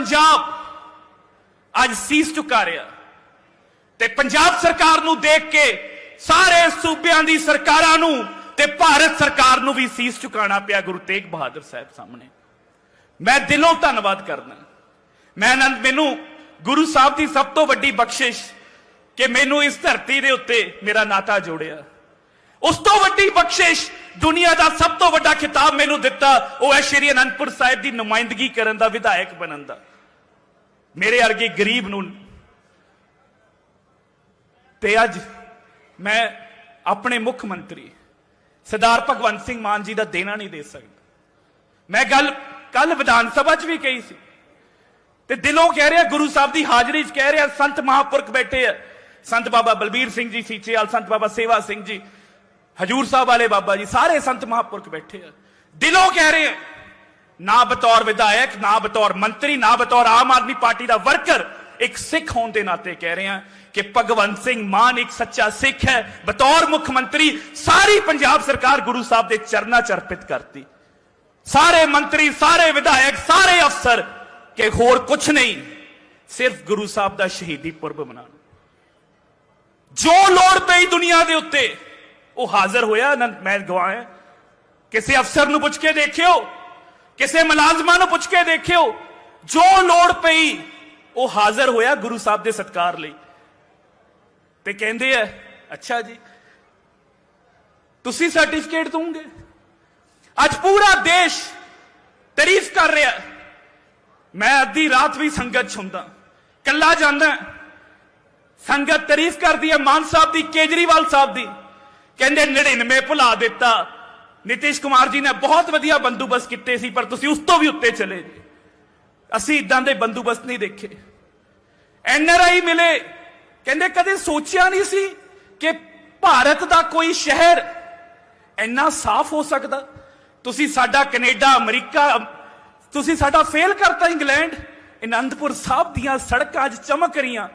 ਪੰਜਾਬ ਅੱਜ ਸੀਸ ਝੁਕਾ ਰਿਹਾ। ਤੇ ਪੰਜਾਬ ਸਰਕਾਰ ਨੂੰ ਦੇਖ ਕੇ ਸਾਰੇ ਸੂਬਿਆਂ ਦੀ ਸਰਕਾਰਾਂ ਨੂੰ ਤੇ ਭਾਰਤ ਸਰਕਾਰ ਨੂੰ ਵੀ ਸੀਸ ਝੁਕਾਉਣਾ ਪਿਆ ਗੁਰੂ ਤੇਗ ਬਹਾਦਰ ਸਾਹਿਬ ਸਾਹਮਣੇ। ਮੈਂ ਦਿਲੋਂ ਧੰਨਵਾਦ ਕਰਦਾ। ਮੈਂ ਮੈਨੂੰ ਗੁਰੂ ਸਾਹਿਬ ਦੀ ਸਭ ਤੋਂ ਵੱਡੀ ਬਖਸ਼ਿਸ਼ ਕਿ ਮੈਨੂੰ ਇਸ ਧਰਤੀ ਦੇ ਉੱਤੇ ਮੇਰਾ ਨਾਤਾ ਜੋੜਿਆ। ਉਸ ਤੋਂ ਵੱਡੀ ਬਖਸ਼ਿਸ਼ ਦੁਨੀਆ ਦਾ ਸਭ ਤੋਂ ਵੱਡਾ ਖਿਤਾਬ ਮੈਨੂੰ ਦਿੱਤਾ, ਉਹ ਹੈ ਸ਼੍ਰੀ ਅਨੰਦਪੁਰ ਸਾਹਿਬ ਦੀ ਨੁਮਾਇੰਦਗੀ ਕਰਨ ਦਾ ਵਿਧਾਇਕ ਬਣਨ ਦਾ। ਮੇਰੇ ਵਰਗੇ ਗਰੀਬ ਨੂੰ ਤੇ ਅੱਜ ਮੈਂ ਆਪਣੇ ਮੁੱਖ ਮੰਤਰੀ ਸਰਦਾਰ ਭਗਵੰਤ ਸਿੰਘ ਮਾਨ ਜੀ ਦਾ ਦੇਣਾ ਨਹੀਂ ਦੇ ਸਕਦਾ। ਮੈਂ ਗੱਲ ਕੱਲ ਵਿਧਾਨ ਸਭਾ 'ਚ ਵੀ ਕਹੀ ਸੀ ਤੇ ਦਿਲੋਂ ਕਹਿ ਰਿਹਾ, ਗੁਰੂ ਸਾਹਿਬ ਦੀ ਹਾਜ਼ਰੀ 'ਚ ਕਹਿ ਰਿਹਾ, ਸੰਤ ਮਹਾਂਪੁਰਖ ਬੈਠੇ ਆ। ਸੰਤ ਬਾਬਾ ਬਲਬੀਰ ਸਿੰਘ ਜੀ, ਸੀਚੇਵਾਲ, ਸੰਤ ਬਾਬਾ ਸੇਵਾ ਸਿੰਘ ਜੀ, ਹਜੂਰ ਸਾਹਿਬ ਵਾਲੇ ਬਾਬਾ ਜੀ, ਸਾਰੇ ਸੰਤ ਮਹਾਂਪੁਰਖ ਬੈਠੇ ਆ। ਦਿਲੋਂ ਕਹਿ ਰਹੇ ਆ ਨਾ ਬਤੌਰ ਵਿਧਾਇਕ, ਨਾ ਬਤੌਰ ਮੰਤਰੀ, ਨਾ ਬਤੌਰ ਆਮ ਆਦਮੀ ਪਾਰਟੀ ਦਾ ਵਰਕਰ ਇੱਕ ਸਿੱਖ ਹੋਣ ਦੇ ਨਾਤੇ ਕਹਿ ਰਹੇ ਹਾਂ ਕਿ ਭਗਵੰਤ ਸਿੰਘ ਮਾਨ ਇੱਕ ਸੱਚਾ ਸਿੱਖ ਹੈ, ਬਤੌਰ ਮੁੱਖ ਮੰਤਰੀ, ਸਾਰੀ ਪੰਜਾਬ ਸਰਕਾਰ ਗੁਰੂ ਸਾਹਿਬ ਦੇ ਚਰਨਾਂ ਚ ਅਰਪਿਤ ਕਰਤੀ। ਸਾਰੇ ਮੰਤਰੀ, ਸਾਰੇ ਵਿਧਾਇਕ, ਸਾਰੇ ਅਫਸਰ ਕਿ ਹੋਰ ਕੁਝ ਨਹੀਂ, ਸਿਰਫ ਗੁਰੂ ਸਾਹਿਬ ਦਾ ਸ਼ਹੀਦੀ ਪੁਰਬ ਮਨਾਉਣ। ਜੋ ਲੋੜ ਪਈ ਦੁਨੀਆ ਦੇ ਉੱਤੇ, ਉਹ ਹਾਜ਼ਰ ਹੋਇਆ ਮੈਂ ਗਵਾਇਆ ਕਿਸੇ ਅਫਸਰ ਨੂੰ ਪੁੱਛ ਕੇ ਦੇਖਿਓ ਕਿਸੇ ਮੁਲਾਜ਼ਮਾਂ ਨੂੰ ਪੁੱਛ ਕੇ ਦੇਖਿਓ, ਜੋ ਲੋੜ ਪਈ, ਉਹ ਹਾਜ਼ਰ ਹੋਇਆ ਗੁਰੂ ਸਾਹਿਬ ਦੇ ਸਤਕਾਰ ਲਈ। ਤੇ ਕਹਿੰਦੇ ਆ, ਅੱਛਾ ਜੀ, ਤੁਸੀਂ ਸਰਟੀਫਿਕੇਟ ਦੋਗੇ ਅੱਜ ਪੂਰਾ ਦੇਸ਼ ਤਾਰੀਫ ਕਰ ਰਿਹਾ। ਮੈਂ ਅੱਧੀ ਰਾਤ ਵੀ ਸੰਗਤ ਚ ਹੁੰਦਾ ਕੱਲਾ ਜਾਂਦਾ। ਸੰਗਤ ਤਾਰੀਫ ਕਰਦੀ ਹੈ ਮਾਨ ਸਾਹਿਬ ਦੀ, ਕੇਜਰੀਵਾਲ ਸਾਹਿਬ ਦੀ। ਕਹਿੰਦੇ 99 ਭੁਲਾ ਦਿੱਤਾ। ਨਿਤਿਸ਼ ਕੁਮਾਰ ਜੀ ਨੇ ਬਹੁਤ ਵਧੀਆ ਬੰਦੋਬਸਤ ਕੀਤੇ ਸੀ, ਪਰ ਤੁਸੀਂ ਉਸ ਤੋਂ ਵੀ ਉੱਤੇ ਚਲੇ ਗਏ। ਅਸੀਂ ਇਦਾਂ ਦੇ ਬੰਦੋਬਸਤ ਨਹੀਂ ਦੇਖੇ। ਐਨਆਰਆਈ ਮਿਲੇ। ਕਹਿੰਦੇ ਕਦੇ ਸੋਚਿਆ ਨਹੀਂ ਸੀ ਕਿ ਭਾਰਤ ਦਾ ਕੋਈ ਸ਼ਹਿਰ ਇੰਨਾ ਸਾਫ਼ ਹੋ ਸਕਦਾ। ਤੁਸੀਂ ਸਾਡਾ ਕੈਨੇਡਾ, ਅਮਰੀਕਾ ਤੁਸੀਂ ਸਾਡਾ ਫੇਲ ਕਰਤਾ ਇੰਗਲੈਂਡ। ਅਨੰਦਪੁਰ ਸਾਹਿਬ ਦੀਆਂ ਸੜਕਾਂ ਅੱਜ ਚਮਕ ਰਹੀਆਂ।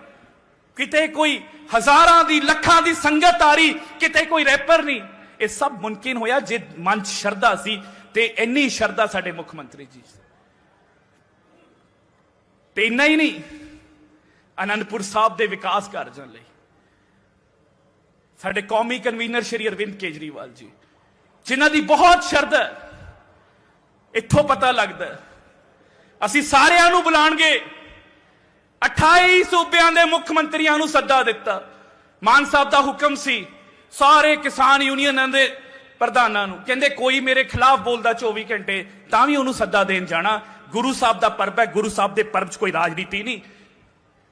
ਕਿਤੇ ਕੋਈ ਹਜ਼ਾਰਾਂ ਦੀ, ਲੱਖਾਂ ਦੀ ਸੰਗਤ ਆ ਰਹੀ, ਕਿਤੇ ਕੋਈ ਰੈਪਰ ਨਹੀਂ। ਇਹ ਸਭ ਮੁਮਕਿਨ ਹੋਇਆ ਜੇ ਮਨ ਸ਼ਰਧਾ ਸੀ ਤੇ ਇੰਨੀ ਸ਼ਰਧਾ ਸਾਡੇ ਮੁੱਖ ਮੰਤਰੀ ਜੀ ਤੇ ਇੰਨਾ ਹੀ ਨਹੀਂ, ਅਨੰਦਪੁਰ ਸਾਹਿਬ ਦੇ ਵਿਕਾਸ ਕਾਰਜਾਂ ਲਈ। ਸਾਡੇ ਕੌਮੀ ਕਨਵੀਨਰ ਸ਼੍ਰੀ ਅਰਵਿੰਦ ਕੇਜਰੀਵਾਲ ਜੀ, ਜਿਨ੍ਹਾਂ ਦੀ ਬਹੁਤ ਸ਼ਰਧਾ ਇੱਥੋਂ ਪਤਾ ਲੱਗਦਾ ਅਸੀਂ ਸਾਰਿਆਂ ਨੂੰ ਬੁਲਾਣਗੇ 28 ਸੂਬਿਆਂ ਦੇ ਮੁੱਖ ਮੰਤਰੀਆਂ ਨੂੰ ਸੱਦਾ ਦਿੱਤਾ। ਮਾਨ ਸਾਹਿਬ ਦਾ ਹੁਕਮ ਸੀ ਸਾਰੇ ਕਿਸਾਨ ਯੂਨੀਅਨਾਂ ਦੇ ਪ੍ਰਧਾਨਾਂ ਨੂੰ ਕਹਿੰਦੇ, ਕੋਈ ਮੇਰੇ ਖਿਲਾਫ ਬੋਲਦਾ 24 ਘੰਟੇ, ਤਾਂ ਵੀ ਉਹਨੂੰ ਸੱਦਾ ਦੇਣ ਜਾਣਾ। ਗੁਰੂ ਸਾਹਿਬ ਦਾ ਪਰਬ ਹੈ, ਗੁਰੂ ਸਾਹਿਬ ਦੇ ਪਰਬ 'ਚ ਕੋਈ ਰਾਜਨੀਤੀ ਨਹੀਂ।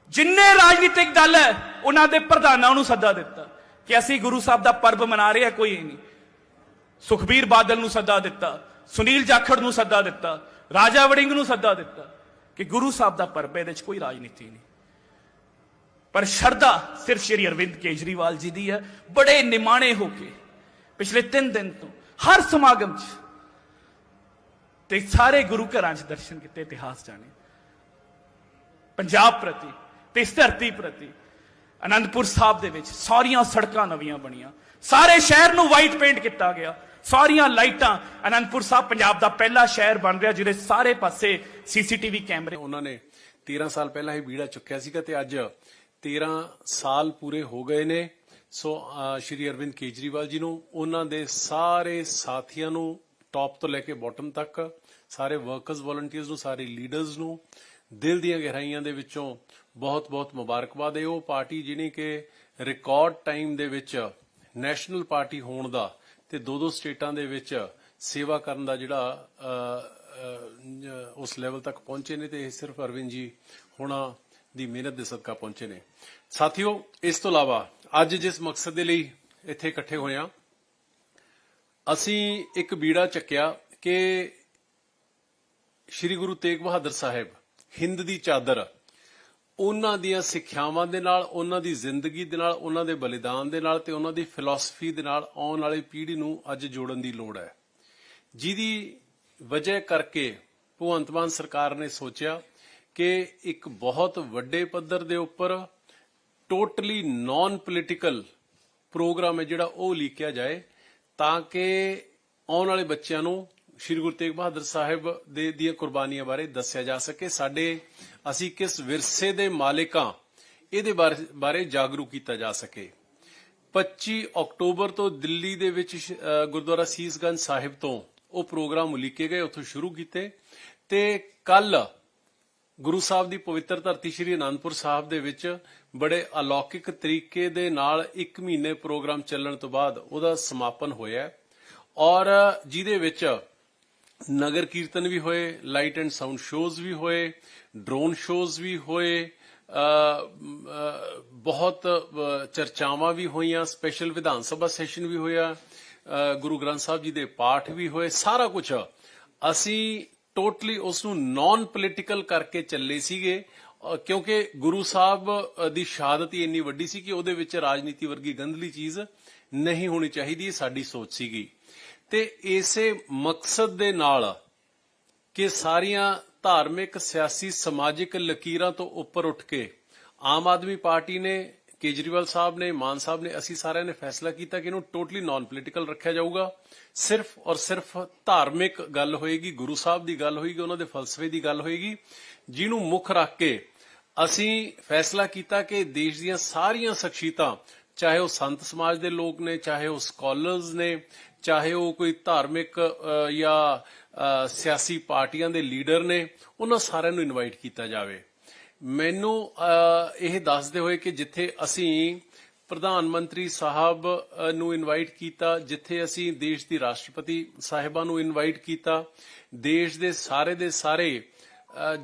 ਜਿੰਨੇ ਰਾਜਨੀਤਿਕ ਦਲ ਹੈ, ਉਹਨਾਂ ਦੇ ਪ੍ਰਧਾਨਾਂ ਨੂੰ ਸੱਦਾ ਦਿੱਤਾ ਕਿ ਅਸੀਂ ਗੁਰੂ ਸਾਹਿਬ ਦਾ ਪਰਬ ਮਨਾ ਰਹੇ ਹਾਂ, ਕੋਈ ਨਹੀਂ। ਸੁਖਬੀਰ ਬਾਦਲ ਨੂੰ ਸੱਦਾ ਦਿੱਤਾ, ਸੁਨੀਲ ਜਾਖੜ ਨੂੰ ਸੱਦਾ ਦਿੱਤਾ, ਰਾਜਾ ਵੜਿੰਗ ਨੂੰ ਸੱਦਾ ਦਿੱਤਾ ਕਿ ਗੁਰੂ ਸਾਹਿਬ ਦਾ ਪਰਬ ਇਹਦੇ 'ਚ ਕੋਈ ਰਾਜਨੀਤੀ ਨਹੀਂ। ਪਰ ਸ਼ਰਧਾ ਸਿਰਫ ਸ਼੍ਰੀ ਅਰਵਿੰਦ ਕੇਜਰੀਵਾਲ ਜੀ ਦੀ ਹੈ। ਬੜੇ ਨਿਮਾਣੇ ਹੋ ਕੇ ਪਿਛਲੇ 3 ਦਿਨ ਤੋਂ ਹਰ ਸਮਾਗਮ 'ਚ ਤੇ ਸਾਰੇ ਗੁਰੂ ਘਰਾਂ 'ਚ ਦਰਸ਼ਨ ਕੀਤੇ, ਇਤਿਹਾਸ ਜਾਣੇ। ਪੰਜਾਬ ਪ੍ਰਤੀ ਤੇ ਇਸ ਧਰਤੀ ਪ੍ਰਤੀ ਅਨੰਦਪੁਰ ਸਾਹਿਬ ਦੇ ਵਿੱਚ ਸਾਰੀਆਂ ਸੜਕਾਂ ਨਵੀਆਂ ਬਣੀਆਂ। ਸਾਰੇ ਸ਼ਹਿਰ ਨੂੰ ਵਾਈਟ ਪੇਂਟ ਕੀਤਾ ਗਿਆ। ਸਾਰੀਆਂ ਲਾਈਟਾਂ ਅਨੰਦਪੁਰ ਸਾਹਿਬ, ਪੰਜਾਬ ਦਾ ਪਹਿਲਾ ਸ਼ਹਿਰ ਬਣ ਰਿਹਾ, ਜਿਹਦੇ ਸਾਰੇ ਪਾਸੇ ਸੀਸੀਟੀਵੀ ਕੈਮਰੇ ਉਹਨਾਂ ਨੇ 13 ਸਾਲ ਪਹਿਲਾਂ ਹੀ ਬੀੜਾ ਚੁੱਕਿਆ ਸੀਗਾ ਤੇ ਅੱਜ 13 ਸਾਲ ਪੂਰੇ ਹੋ ਗਏ ਨੇ। ਸੋ ਸ਼੍ਰੀ ਅਰਵਿੰਦ ਕੇਜਰੀਵਾਲ ਜੀ ਨੂੰ, ਉਹਨਾਂ ਦੇ ਸਾਰੇ ਸਾਥੀਆਂ ਨੂੰ ਟੌਪ ਤੋਂ ਲੈ ਕੇ ਬਾਟਮ ਤੱਕ, ਸਾਰੇ ਵਰਕਰਸ ਵਲੰਟੀਅਰਸ ਨੂੰ, ਸਾਰੇ ਲੀਡਰਸ ਨੂੰ, ਦਿਲ ਦੀਆਂ ਗਹਿਰਾਈਆਂ ਦੇ ਵਿੱਚੋਂ ਬਹੁਤ-ਬਹੁਤ ਮੁਬਾਰਕਬਾਦ ਹੈ ਉਹ ਪਾਰਟੀ ਜਿਹਨੇ ਕਿ ਰਿਕਾਰਡ ਟਾਈਮ ਦੇ ਵਿੱਚ ਨੈਸ਼ਨਲ ਪਾਰਟੀ ਹੋਣ ਦਾ ਤੇ ਦੋ ਦੋ ਸਟੇਟਾਂ ਦੇ ਵਿੱਚ ਸੇਵਾ ਕਰਨ ਦਾ ਜਿਹੜਾ ਉਸ ਲੈਵਲ ਤੱਕ ਪਹੁੰਚੇ ਨੇ ਤੇ ਇਹ ਸਿਰਫ ਅਰਵਿੰਦ ਜੀ ਹੋਣਾ ਦੀ ਮਿਹਨਤ ਦੇ ਸਦਕਾ ਪਹੁੰਚੇ ਨੇ। ਸਾਥੀਓ, ਇਸ ਤੋਂ ਇਲਾਵਾ ਅੱਜ ਜਿਸ ਮਕਸਦ ਦੇ ਲਈ ਇੱਥੇ ਇਕੱਠੇ ਹੋਏ ਆ ਅਸੀਂ ਇੱਕ ਬੀੜਾ ਚੱਕਿਆ ਕਿ ਸ੍ਰੀ ਗੁਰੂ ਤੇਗ ਬਹਾਦਰ ਸਾਹਿਬ ਹਿੰਦ ਦੀ ਚਾਦਰ ਉਹਨਾਂ ਦੀਆਂ ਸਿੱਖਿਆਵਾਂ ਦੇ ਨਾਲ, ਉਹਨਾਂ ਦੀ ਜ਼ਿੰਦਗੀ ਦੇ ਨਾਲ, ਉਹਨਾਂ ਦੇ ਬਲੀਦਾਨ ਦੇ ਨਾਲ ਤੇ ਉਹਨਾਂ ਦੀ ਫਿਲਾਸਫੀ ਦੇ ਨਾਲ ਆਉਣ ਵਾਲੀ ਪੀੜ੍ਹੀ ਨੂੰ ਅੱਜ ਜੋੜਨ ਦੀ ਲੋੜ ਹੈ। ਜਿਹਦੀ ਵਜ੍ਹਾ ਕਰਕੇ ਭਗਵੰਤ ਮਾਨ ਸਰਕਾਰ ਨੇ ਸੋਚਿਆ ਕਿ ਇੱਕ ਬਹੁਤ ਵੱਡੇ ਪੱਧਰ ਦੇ ਉੱਪਰ ਟੋਟਲੀ ਨਾਨ ਪੋਲੀਟੀਕਲ ਪ੍ਰੋਗਰਾਮ ਹੈ ਜਿਹੜਾ ਉਹ ਲਿਖਿਆ ਜਾਏ ਤਾਂ ਕਿ ਆਉਣ ਵਾਲੇ ਬੱਚਿਆਂ ਨੂੰ ਸ਼੍ਰੀ ਗੁਰੂ ਤੇਗ ਬਹਾਦਰ ਸਾਹਿਬ ਦੇ ਦੀਆਂ ਕੁਰਬਾਨੀਆਂ ਬਾਰੇ ਦੱਸਿਆ ਜਾ ਸਕੇ। ਸਾਡੇ ਅਸੀਂ ਕਿਸ ਵਿਰਸੇ ਦੇ ਮਾਲਿਕਾਂ ਇਹਦੇ ਬਾਰੇ- ਬਾਰੇ ਜਾਗਰੂਕ ਕੀਤਾ ਜਾ ਸਕੇ। 25 ਅਕਤੂਬਰ ਤੋਂ ਦਿੱਲੀ ਦੇ ਵਿੱਚ ਗੁਰਦੁਆਰਾ ਸੀਸਗੰਜ ਸਾਹਿਬ ਤੋਂ ਉਹ ਪ੍ਰੋਗਰਾਮ ਉਲੀਕੇ ਗਏ, ਉੱਥੋਂ ਸ਼ੁਰੂ ਕੀਤੇ ਤੇ ਕੱਲ ਗੁਰੂ ਸਾਹਿਬ ਦੀ ਪਵਿੱਤਰ ਧਰਤੀ ਸ੍ਰੀ ਅਨੰਦਪੁਰ ਸਾਹਿਬ ਦੇ ਵਿੱਚ ਬੜੇ ਅਲੌਕਿਕ ਤਰੀਕੇ ਦੇ ਨਾਲ 1 ਮਹੀਨੇ ਪ੍ਰੋਗਰਾਮ ਚੱਲਣ ਤੋਂ ਬਾਅਦ ਉਹਦਾ ਸਮਾਪਨ ਹੋਇਆ ਔਰ ਜਿਹਦੇ ਵਿੱਚ ਨਗਰ ਕੀਰਤਨ ਵੀ ਹੋਏ ਲਾਈਟ ਐਂਡ ਸਾਊਂਡ ਸ਼ੋਜ਼ ਵੀ ਹੋਏ ਡਰੋਨ ਸ਼ੋਜ਼ ਵੀ ਹੋਏ ਬਹੁਤ ਚਰਚਾਵਾਂ ਵੀ ਹੋਈਆਂ ਸਪੈਸ਼ਲ ਵਿਧਾਨ ਸਭਾ ਸੈਸ਼ਨ ਵੀ ਹੋਇਆ ਅ, ਗੁਰੂ ਗ੍ਰੰਥ ਸਾਹਿਬ ਜੀ ਦੇ ਪਾਠ ਵੀ ਹੋਏ ਸਾਰਾ ਕੁਝ ਅਸੀਂ ਟੋਟਲੀ ਉਸ ਨੂੰ ਨਾਨ ਪੋਲੀਟੀਕਲ ਕਰਕੇ ਚੱਲੇ ਸੀਗੇ ਕਿਉਂਕਿ ਗੁਰੂ ਸਾਹਿਬ ਦੀ ਸ਼ਹਾਦਤ ਹੀ ਇੰਨੀ ਵੱਡੀ ਸੀ ਕਿ ਉਹਦੇ ਵਿੱਚ ਰਾਜਨੀਤੀ ਵਰਗੀ ਗੰਧਲੀ ਚੀਜ਼ ਨਹੀਂ ਹੋਣੀ ਚਾਹੀਦੀ ਸਾਡੀ ਸੋਚ ਸੀਗੀ। ਤੇ ਇਸੇ ਮਕਸਦ ਦੇ ਨਾਲ ਕਿ ਸਾਰੀਆਂ ਧਾਰਮਿਕ, ਸਿਆਸੀ, ਸਮਾਜਿਕ ਲਕੀਰਾਂ ਤੋਂ ਉੱਪਰ ਉੱਠ ਕੇ ਆਮ ਆਦਮੀ ਪਾਰਟੀ ਨੇ ਕੇਜਰੀਵਾਲ ਸਾਹਿਬ ਨੇ, ਮਾਨ ਸਾਹਿਬ ਨੇ, ਅਸੀਂ ਸਾਰਿਆਂ ਨੇ ਫੈਸਲਾ ਕੀਤਾ ਕਿ ਇਹਨੂੰ ਟੋਟਲੀ ਨਾਨ ਪੋਲੀਟੀਕਲ ਰੱਖਿਆ ਜਾਊਗਾ। ਸਿਰਫ ਔਰ ਸਿਰਫ ਧਾਰਮਿਕ ਗੱਲ ਹੋਏਗੀ, ਗੁਰੂ ਸਾਹਿਬ ਦੀ ਗੱਲ ਹੋਏਗੀ, ਉਹਨਾਂ ਦੇ ਫਲਸਫੇ ਦੀ ਗੱਲ ਹੋਏਗੀ, ਜਿਹਨੂੰ ਮੁੱਖ ਰੱਖ ਕੇ ਅਸੀਂ ਫੈਸਲਾ ਕੀਤਾ ਕਿ ਦੇਸ਼ ਦੀਆਂ ਸਾਰੀਆਂ ਸ਼ਖਸੀਅਤਾਂ, ਚਾਹੇ ਉਹ ਸੰਤ ਸਮਾਜ ਦੇ ਲੋਕ ਨੇ, ਚਾਹੇ ਉਹ ਸਕਾਲਰਸ ਨੇ, ਚਾਹੇ ਉਹ ਕੋਈ ਧਾਰਮਿਕ ਜਾਂ ਸਿਆਸੀ ਪਾਰਟੀਆਂ ਦੇ ਲੀਡਰ ਨੇ, ਉਹਨਾਂ ਸਾਰਿਆਂ ਨੂੰ ਇਨਵਾਈਟ ਕੀਤਾ ਜਾਵੇ। ਮੈਨੂੰ ਇਹ ਦੱਸਦੇ ਹੋਏ ਕਿ ਜਿੱਥੇ ਅਸੀਂ ਪ੍ਰਧਾਨ ਮੰਤਰੀ ਸਾਹਿਬ ਨੂੰ ਇਨਵਾਈਟ ਕੀਤਾ, ਜਿੱਥੇ ਅਸੀਂ ਦੇਸ਼ ਦੀ ਰਾਸ਼ਟਰਪਤੀ ਸਾਹਿਬਾਂ ਨੂੰ ਇਨਵਾਈਟ ਕੀਤਾ, ਦੇਸ਼ ਦੇ ਸਾਰੇ ਦੇ ਸਾਰੇ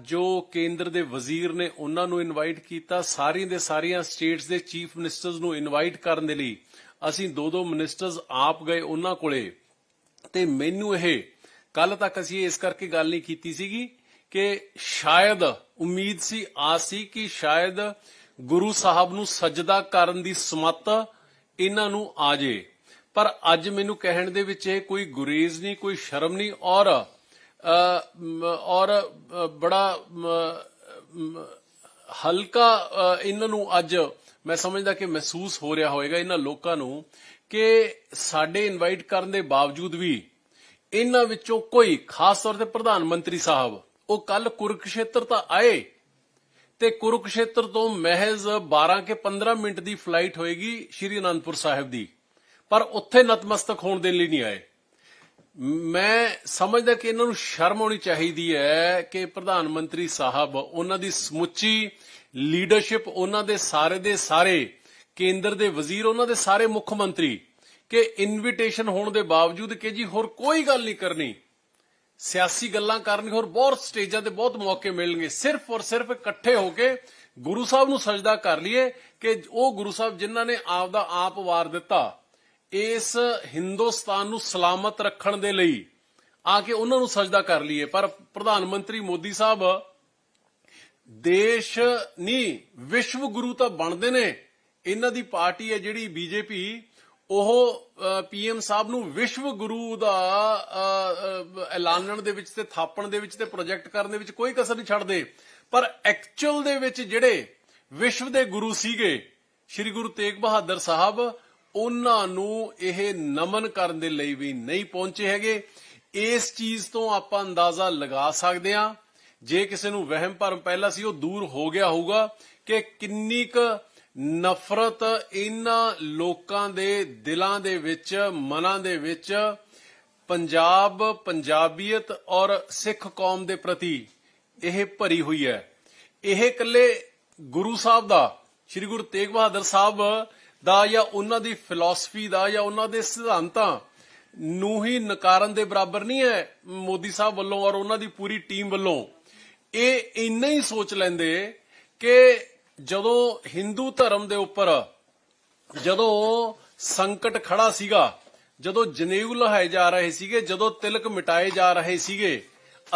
ਜੋ ਕੇਂਦਰ ਦੇ ਵਜ਼ੀਰ ਨੇ ਉਹਨਾਂ ਨੂੰ ਇਨਵਾਈਟ ਕੀਤਾ, ਸਾਰੀਆਂ ਦੇ ਸਾਰੀਆਂ ਸਟੇਟਸ ਦੇ ਚੀਫ ਮਿਨਿਸਟਰਸ ਨੂੰ ਇਨਵਾਈਟ ਕਰਨ ਦੇ ਲਈ ਅਸੀਂ ਦੋ ਦੋ ਮਿਨਿਸਟਰਸ ਆਪ ਗਏ ਉਹਨਾਂ ਕੋਲੇ। ਤੇ ਮੈਨੂੰ ਇਹ ਕੱਲ ਤੱਕ ਅਸੀਂ ਇਸ ਕਰਕੇ ਗੱਲ ਨਹੀਂ ਕੀਤੀ ਸੀਗੀ ਕਿ ਸ਼ਾਇਦ ਉਮੀਦ ਸੀ ਆਸ ਸੀ ਕਿ ਸ਼ਾਇਦ ਗੁਰੂ ਸਾਹਿਬ ਨੂੰ ਸਜਦਾ ਕਰਨ ਦੀ ਸਮੱਤ ਇਹਨਾਂ ਨੂੰ ਆ ਜੇ। ਪਰ ਅੱਜ ਮੈਨੂੰ ਕਹਿਣ ਦੇ ਵਿੱਚ ਇਹ ਕੋਈ ਗੁਰੇਜ਼ ਨਹੀਂ ਕੋਈ ਸ਼ਰਮ ਨਹੀਂ ਔਰ ਅ, ਔਰ ਬੜਾ ਹਲਕਾ ਅ, ਇਹਨਾਂ ਨੂੰ ਅੱਜ ਮੈਂ ਸਮਝਦਾ ਕਿ ਮਹਿਸੂਸ ਹੋ ਰਿਹਾ ਹੋਵੇਗਾ ਇਹਨਾਂ ਲੋਕਾਂ ਨੂੰ ਕਿ ਸਾਡੇ ਇਨਵਾਈਟ ਕਰਨ ਦੇ ਬਾਵਜੂਦ ਵੀ ਇਹਨਾਂ ਵਿੱਚੋਂ ਕੋਈ ਖਾਸ ਤੌਰ ਤੇ ਪ੍ਰਧਾਨ ਮੰਤਰੀ ਸਾਹਿਬ ਉਹ ਕੱਲ ਕੁਰਕਸ਼ੇਤਰ ਤਾਂ ਆਏ ਤੇ ਕੁਰਕਸ਼ੇਤਰ ਤੋਂ ਮਹਿਜ਼ 12 ਕੇ 15 ਮਿੰਟ ਦੀ ਫਲਾਈਟ ਹੋਏਗੀ ਸ਼੍ਰੀ ਅਨੰਦਪੁਰ ਸਾਹਿਬ ਦੀ। ਪਰ ਉੱਥੇ ਨਤਮਸਤਕ ਹੋਣ ਦੇ ਲਈ ਨਹੀਂ ਆਏ। ਮੈਂ ਸਮਝਦਾ ਕਿ ਇਹਨਾਂ ਨੂੰ ਸ਼ਰਮ ਆਉਣੀ ਚਾਹੀਦੀ ਹੈ ਕਿ ਪ੍ਰਧਾਨ ਮੰਤਰੀ ਸਾਹਿਬ, ਉਹਨਾਂ ਦੀ ਸਮੁੱਚੀ ਲੀਡਰਸ਼ਿਪ ਉਹਨਾਂ ਦੇ ਸਾਰੇ ਦੇ ਸਾਰੇ, ਕੇਂਦਰ ਦੇ ਵਜ਼ੀਰ, ਉਹਨਾਂ ਦੇ ਸਾਰੇ ਮੁੱਖ ਮੰਤਰੀ, ਕਿ ਇਨਵੀਟੇਸ਼ਨ ਹੋਣ ਦੇ ਬਾਵਜੂਦ ਕਿ ਜੀ ਹੋਰ ਕੋਈ ਗੱਲ ਨਹੀਂ ਕਰਨੀ। ਸਿਆਸੀ ਗੱਲਾਂ ਕਰਨੀ ਹੋਰ ਬਹੁਤ ਸਟੇਜਾਂ ਤੇ ਬਹੁਤ ਮੌਕੇ ਮਿਲਣਗੇ। ਸਿਰਫ ਔਰ ਸਿਰਫ ਇਕੱਠੇ ਹੋ ਕੇ ਗੁਰੂ ਸਾਹਿਬ ਨੂੰ ਸਜਦਾ ਕਰ ਲਈਏ ਕਿ ਉਹ ਗੁਰੂ ਸਾਹਿਬ ਜਿਨ੍ਹਾਂ ਨੇ ਆਪ ਦਾ ਆਪ ਵਾਰ ਦਿੱਤਾ, ਇਸ ਹਿੰਦੁਸਤਾਨ ਨੂੰ ਸਲਾਮਤ ਰੱਖਣ ਦੇ ਲਈ ਆ ਕੇ ਉਹਨਾਂ ਨੂੰ ਸਜਦਾ ਕਰ ਲਈਏ। ਪਰ ਪ੍ਰਧਾਨ ਮੰਤਰੀ ਮੋਦੀ ਸਾਹਿਬ, ਦੇਸ਼ ਨਹੀਂ ਵਿਸ਼ਵ ਗੁਰੂ ਤਾਂ ਬਣਦੇ ਨੇ। ਇਹਨਾਂ ਦੀ ਪਾਰਟੀ ਹੈ ਜਿਹੜੀ ਬੀਜੇਪੀ ਉਹ ਪੀਐਮ ਸਾਹਿਬ ਨੂੰ ਵਿਸ਼ਵ ਗੁਰੂ ਦਾ ਅ, ਐਲਾਨਣ ਦੇ ਵਿੱਚ ਤੇ ਥਾਪਣ ਦੇ ਵਿੱਚ ਤੇ ਪ੍ਰੋਜੈਕਟ ਕਰਨ ਦੇ ਵਿੱਚ ਕੋਈ ਕਸਰ ਨਹੀਂ ਛੱਡਦੇ। ਪਰ ਐਕਚੁਅਲ ਦੇ ਵਿੱਚ ਜਿਹੜੇ ਵਿਸ਼ਵ ਦੇ ਗੁਰੂ ਸੀਗੇ ਸ੍ਰੀ ਗੁਰੂ ਤੇਗ ਬਹਾਦਰ ਸਾਹਿਬ ਉਹਨਾਂ ਨੂੰ ਇਹ ਨਮਨ ਕਰਨ ਦੇ ਲਈ ਵੀ ਨਹੀਂ ਪਹੁੰਚੇ ਹੈਗੇ। ਇਸ ਚੀਜ਼ ਤੋਂ ਆਪਾਂ ਅੰਦਾਜ਼ਾ ਲਗਾ ਸਕਦੇ ਹਾਂ। ਜੇ ਕਿਸੇ ਨੂੰ ਵਹਿਮ ਭਰਮ ਪਹਿਲਾਂ ਸੀ ਉਹ ਦੂਰ ਹੋ ਗਿਆ ਹੋਊਗਾ ਕਿ ਕਿੰਨੀ ਕੁ ਨਫ਼ਰਤ ਇਹਨਾਂ ਲੋਕਾਂ ਦੇ ਦਿਲਾਂ ਦੇ ਵਿੱਚ, ਮਨਾਂ ਦੇ ਵਿੱਚ ਪੰਜਾਬ, ਪੰਜਾਬੀਅਤ ਔਰ ਸਿੱਖ ਕੌਮ ਦੇ ਪ੍ਰਤੀ ਇਹ ਭਰੀ ਹੋਈ ਹੈ। ਇਹ ਇਕੱਲੇ ਗੁਰੂ ਸਾਹਿਬ ਦਾ, ਸ੍ਰੀ ਗੁਰੂ ਤੇਗ ਬਹਾਦਰ ਸਾਹਿਬ ਦਾ ਜਾਂ ਉਹਨਾਂ ਦੀ ਫਿਲਾਸਫੀ ਦਾ ਜਾਂ ਉਹਨਾਂ ਦੇ ਸਿਧਾਂਤਾਂ ਨੂੰ ਹੀ ਨਕਾਰਨ ਦੇ ਬਰਾਬਰ ਨਹੀਂ ਹੈ ਮੋਦੀ ਸਾਹਿਬ ਵੱਲੋਂ ਔਰ ਉਹਨਾਂ ਦੀ ਪੂਰੀ ਟੀਮ ਵੱਲੋਂ। ਇਹ ਇੰਨਾ ਹੀ ਸੋਚ ਲੈਂਦੇ ਕਿ ਜਦੋਂ ਹਿੰਦੂ ਧਰਮ ਦੇ ਉੱਪਰ ਜਦੋਂ ਸੰਕਟ ਖੜਾ ਸੀਗਾ, ਜਦੋਂ ਜਨੇਊ ਲਹਾਏ ਜਾ ਰਹੇ ਸੀਗੇ, ਜਦੋਂ ਤਿਲਕ ਮਿਟਾਏ ਜਾ ਰਹੇ ਸੀਗੇ,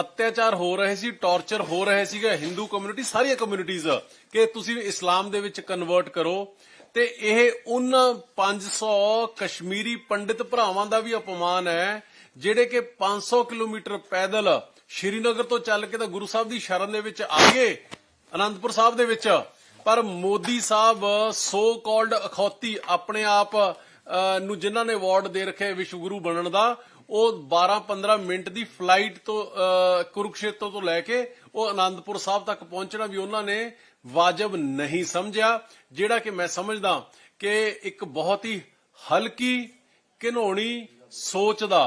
ਅਤਿਆਚਾਰ ਹੋ ਰਹੇ ਸੀ, ਟੌਰਚਰ ਹੋ ਰਹੇ ਸੀਗੇ ਹਿੰਦੂ ਕਮਿਊਨਿਟੀ ਸਾਰੀਆਂ ਕਮਿਊਨਿਟੀਆਂ ਕਿ ਤੁਸੀਂ ਇਸਲਾਮ ਦੇ ਵਿੱਚ ਕਨਵਰਟ ਕਰੋ, ਤੇ ਇਹ ਉਹਨਾਂ 500 ਕਸ਼ਮੀਰੀ ਪੰਡਿਤ ਭਰਾਵਾਂ ਦਾ ਵੀ ਅਪਮਾਨ ਹੈ, ਜਿਹੜੇ ਕਿ 500 ਕਿਲੋਮੀਟਰ ਪੈਦਲ ਸ਼੍ਰੀਨਗਰ ਤੋਂ ਚੱਲ ਕੇ ਤਾਂ ਗੁਰੂ ਸਾਹਿਬ ਦੀ ਸ਼ਰਨ ਦੇ ਵਿੱਚ ਆ ਗਏ, ਅਨੰਦਪੁਰ ਸਾਹਿਬ ਦੇ ਵਿੱਚ। ਪਰ ਮੋਦੀ ਸਾਹਿਬ ਸੋ ਕਾਲਡ ਅਖੌਤੀ ਆਪਣੇ ਆਪ ਨੂੰ ਜਿਨ੍ਹਾਂ ਨੇ ਅਵਾਰਡ ਦੇ ਰੱਖੇ ਵਿਸ਼ਵ ਗੁਰੂ ਬਣਨ ਦਾ ਉਹ 12-15 ਮਿੰਟ ਦੀ ਫਲਾਈਟ ਤੋਂ ਅਹ, ਕੁਰੂਕਸ਼ੇਤਰ ਤੋਂ ਲੈ ਕੇ ਉਹ ਆਨੰਦਪੁਰ ਸਾਹਿਬ ਤੱਕ ਪਹੁੰਚਣਾ ਵੀ ਉਹਨਾਂ ਨੇ ਵਾਜਬ ਨਹੀਂ ਸਮਝਿਆ ਜਿਹੜਾ ਕਿ ਮੈਂ ਸਮਝਦਾ ਕਿ ਇੱਕ ਬਹੁਤ ਹੀ ਹਲਕੀ ਘਿਨੋਣੀ ਸੋਚ ਦਾ